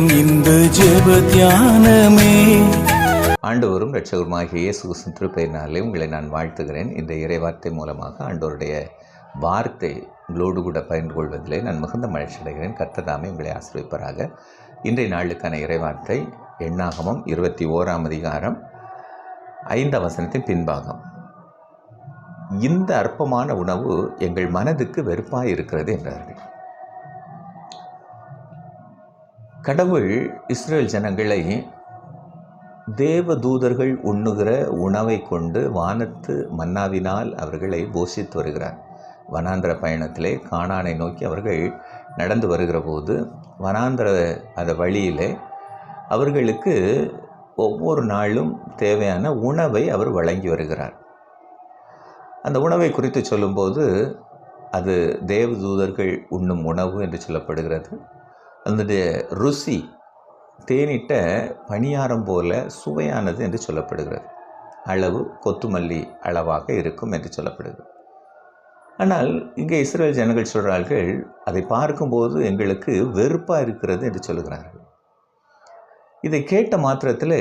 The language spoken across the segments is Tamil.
நேரம் இந்த ஜெப தியானமே. ஆண்டவரும் ரட்சகருமாகிய இயேசு கிறிஸ்துவின் திருப்பெயரினாலே உங்களை நான் வாழ்த்துகிறேன். இந்த இறைவார்த்தை மூலமாக ஆண்டவருடைய வார்த்தை உங்களோடு கூட பகிர்ந்து கொள்வதிலே நான் மிகுந்த மகிழ்ச்சி அடைகிறேன். கர்த்ததாமே உங்களை ஆசிரியப்பராக இன்றைய நாளுக்கான இறைவார்த்தை எண்ணாகமம் இருபத்தி ஓராம் அதிகாரம் ஐந்தாம் வசனத்தின் பின்பாகம். இந்த அற்பமான உணவு எங்கள் மனதுக்கு வெறுப்பாக இருக்கிறது என்றார்கள். கடவுள் இஸ்ரேல் ஜனங்களை தேவ தூதர்கள் உண்ணுகிற உணவை கொண்டு வானத்து மன்னாவினால் அவர்களை போஷித்து வருகிறார். வனாந்திர பயணத்திலே காணானை நோக்கி அவர்கள் நடந்து வருகிற போது வனாந்திர அந்த வழியிலே அவர்களுக்கு ஒவ்வொரு நாளும் தேவையான உணவை அவர் வழங்கி வருகிறார். அந்த உணவை குறித்து சொல்லும்போது அது தேவதூதர்கள் உண்ணும் உணவு என்று சொல்லப்படுகிறது. அதனுடைய ருசி தேனிட்ட பணியாரம் போல சுவையானது என்று சொல்லப்படுகிறது. அளவு கொத்துமல்லி அளவாக இருக்கும் என்று சொல்லப்படுகிறது. ஆனால் இங்கே இஸ்ரேல் ஜனங்கள் சொல்கிறார்கள் அதை பார்க்கும்போது எங்களுக்கு வெறுப்பாக இருக்கிறது என்று சொல்லுகிறார்கள். இதை கேட்ட மாத்திரத்தில்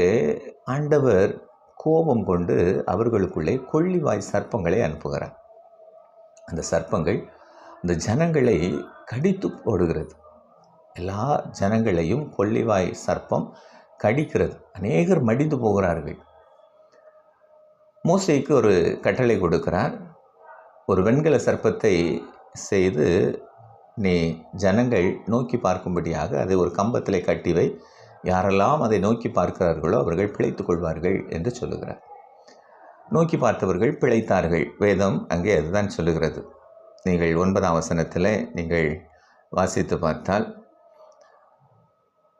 ஆண்டவர் கோபம் கொண்டு அவர்களுக்குள்ளே கொள்ளிவாய் சர்ப்பங்களை அனுப்புகிறார். அந்த சர்ப்பங்கள் அந்த ஜனங்களை கடித்து போடுகிறது. எல்லா ஜனங்களையும் கொள்ளிவாய் சர்ப்பம் கடிக்கிறது. அநேகர் மடிந்து போகிறார்கள். மோசைக்கு ஒரு கட்டளை கொடுக்கிறார். ஒரு வெண்கல சர்ப்பத்தை செய்து நீ ஜனங்கள் நோக்கி பார்க்கும்படியாக அதை ஒரு கம்பத்தில் கட்டி வை. யாரெல்லாம் அதை நோக்கி பார்க்கிறார்களோ அவர்கள் பிழைத்து கொள்வார்கள் என்று சொல்லுகிறார். நோக்கி பார்த்தவர்கள் பிழைத்தார்கள். வேதம் அங்கே அதுதான் சொல்லுகிறது. நீங்கள் ஒன்பதாம் வசனத்தில் நீங்கள் வாசித்து பார்த்தால்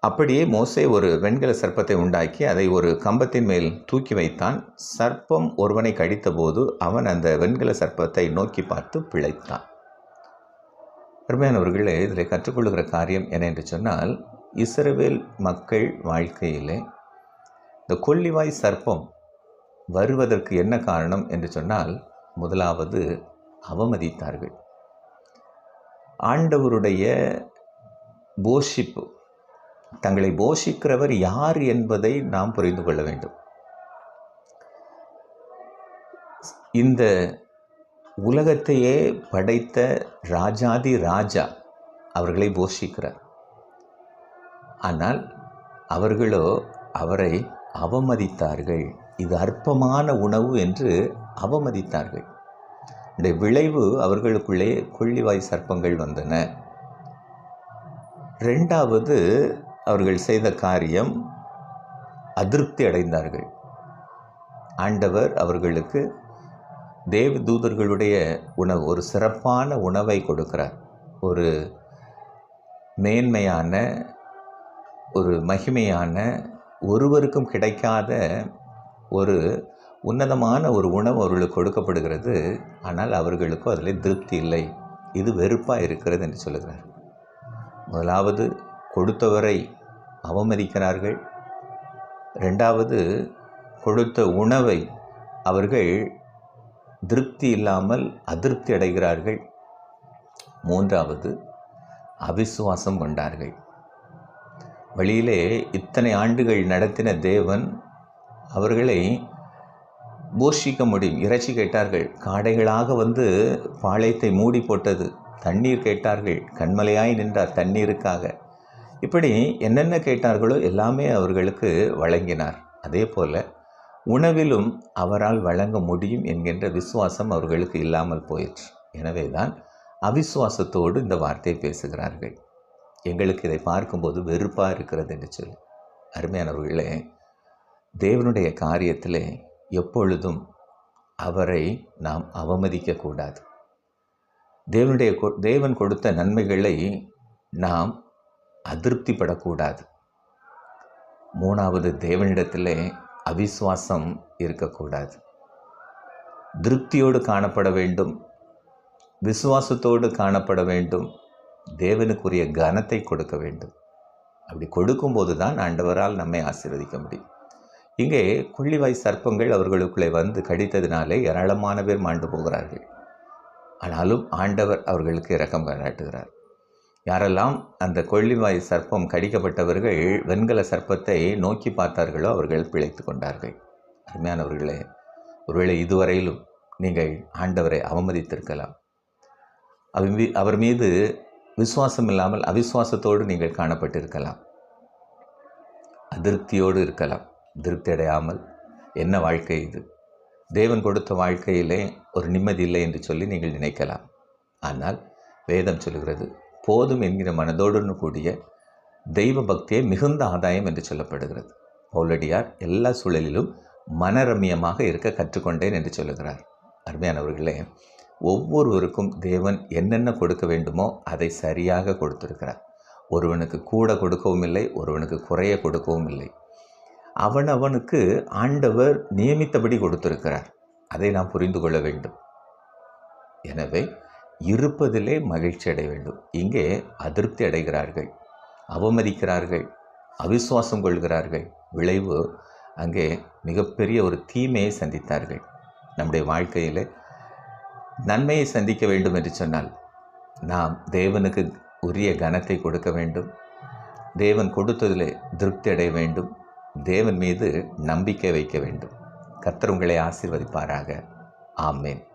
அப்படியே மோசே ஒரு வெண்கல சர்ப்பத்தை உண்டாக்கி அதை ஒரு கம்பத்தின் மேல் தூக்கி வைத்தான். சர்ப்பம் ஒருவனை கடித்தபோது அவன் அந்த வெண்கல சர்ப்பத்தை நோக்கி பார்த்து பிழைத்தான். அருமையானவர்களே இதில் கற்றுக்கொள்கிற காரியம் என்ன என்று சொன்னால் இஸ்ரவேல் மக்கள் வாழ்க்கையிலே இந்த கொல்லிவாய் சர்ப்பம் வருவதற்கு என்ன காரணம் என்று சொன்னால் முதலாவது அவமதித்தார்கள். ஆண்டவருடைய போஷிப்பு தங்களை போஷிக்கிறவர் யார் என்பதை நாம் புரிந்து கொள்ள வேண்டும். இந்த உலகத்தையே படைத்த ராஜாதி ராஜா அவர்களை போஷிக்கிறார். ஆனால் அவர்களோ அவரை அவமதித்தார்கள். இது அற்பமான உணவு என்று அவமதித்தார்கள். இந்த விளைவு அவர்களுக்குள்ளே கொள்ளிவாய் சர்ப்பங்கள் வந்தன. ரெண்டாவது அவர்கள் செய்த காரியம் அதிருப்தி அடைந்தார்கள். ஆண்டவர் அவர்களுக்கு தேவ தூதர்களுடைய உணவு ஒரு சிறப்பான உணவை கொடுக்கிறார். ஒரு மேன்மையான ஒரு மகிமையான ஒருவருக்கும் கிடைக்காத ஒரு உன்னதமான ஒரு உணவு அவர்களுக்கு கொடுக்கப்படுகிறது. ஆனால் அவர்களுக்கும் அதில் திருப்தி இல்லை. இது வெறுப்பாக இருக்கிறது என்று சொல்லுகிறார். முதலாவது கொடுத்தவரை அவமதிக்கிறார்கள். ரெண்டாவது கொடுத்த உணவை அவர்கள் திருப்தி இல்லாமல் அதிருப்தி அடைகிறார்கள். மூன்றாவது அவிசுவாசம் கொண்டார்கள். வழியிலே இத்தனை ஆண்டுகள் நடத்தின தேவன் அவர்களை போஷிக்க முடியும். இறைச்சி கேட்டார்கள் காடைகளாக வந்து பாளையத்தை மூடி போட்டது. தண்ணீர் கேட்டார்கள் கண்மலையாய் நின்றார் தண்ணீருக்காக. இப்படி என்னென்ன கேட்டார்களோ எல்லாமே அவர்களுக்கு வழங்கினார். அதே போல் உணவிலும் அவரால் வழங்க முடியும் என்கின்ற விசுவாசம் அவர்களுக்கு இல்லாமல் போயிற்று. எனவே தான் அவிசுவாசத்தோடு இந்த வார்த்தையை பேசுகிறார்கள். எங்களுக்கு இதை பார்க்கும்போது வெறுப்பாக இருக்கிறது என்று சொல்லி. அருமையானவர்களே தேவனுடைய காரியத்தில் எப்பொழுதும் அவரை நாம் அவமதிக்கக்கூடாது. தேவனுடைய கொ- தேவன் கொடுத்த நன்மைகளை நாம் அதிருப்திப்படக்கூடாது. மூணாவது தேவனிடத்தில் அவிஸ்வாசம் இருக்கக்கூடாது. திருப்தியோடு காணப்பட வேண்டும். விசுவாசத்தோடு காணப்பட வேண்டும். தேவனுக்குரிய கனத்தை கொடுக்க வேண்டும். அப்படி கொடுக்கும்போது தான் ஆண்டவரால் நம்மை ஆசீர்வதிக்க முடியும். இங்கே கொள்ளிவாய் சர்ப்பங்கள் அவர்களுக்குள்ளே வந்து கடித்ததினாலே ஏராளமான பேர் மாண்டு போகிறார்கள். ஆனாலும் ஆண்டவர் அவர்களுக்கு இரக்கம் காட்டுகிறார். யாரெல்லாம் அந்த கொள்ளிவாய் சர்ப்பம் கடிக்கப்பட்டவர்கள் வெண்கல சர்ப்பத்தை நோக்கி பார்த்தார்களோ அவர்கள் பிழைத்து கொண்டார்கள். அருமையானவர்களே ஒருவேளை இதுவரையிலும் நீங்கள் ஆண்டவரை அவமதித்திருக்கலாம். அவர் அவர் மீது விசுவாசம் இல்லாமல் அவிசுவாசத்தோடு நீங்கள் காணப்பட்டிருக்கலாம். அதிருப்தியோடு இருக்கலாம். திருப்தி அடையாமல். என்ன வாழ்க்கை இது? தேவன் கொடுத்த வாழ்க்கையிலே ஒரு நிம்மதி இல்லை என்று சொல்லி நீங்கள் நினைக்கலாம். ஆனால் வேதம் சொல்கிறது போதும் என்கிற மனதோடு கூடிய தெய்வ பக்தியே மிகுந்த ஆதாயம் என்று சொல்லப்படுகிறது. பௌலடியார் எல்லா சூழலிலும் மனரம்யமாக இருக்க கற்றுக்கொண்டேன் என்று சொல்லுகிறார். அருமையானவர்களே ஒவ்வொருவருக்கும் தேவன் என்னென்ன கொடுக்க வேண்டுமோ அதை சரியாக கொடுத்திருக்கிறார். ஒருவனுக்கு கூட கொடுக்கவும் இல்லை ஒருவனுக்கு குறைய கொடுக்கவும் இல்லை. அவனவனுக்கு ஆண்டவர் நியமித்தபடி கொடுத்திருக்கிறார். அதை நாம் புரிந்து கொள்ள வேண்டும். எனவே இருப்பதிலே மகிழ்ச்சி அடைய வேண்டும். இங்கே அதிருப்தி அடைகிறார்கள். அவமதிக்கிறார்கள். அவிசுவாசம் கொள்கிறார்கள். விளைவு அங்கே மிகப்பெரிய ஒரு தீமையை சந்தித்தார்கள். நம்முடைய வாழ்க்கையில் நன்மையை சந்திக்க வேண்டும் என்று சொன்னால் நாம் தேவனுக்கு உரிய கனத்தை கொடுக்க வேண்டும். தேவன் கொடுத்ததிலே திருப்தி அடைய வேண்டும். தேவன் மீது நம்பிக்கை வைக்க வேண்டும். கர்த்தர் உங்களை ஆசீர்வதிப்பாராக. ஆமேன்.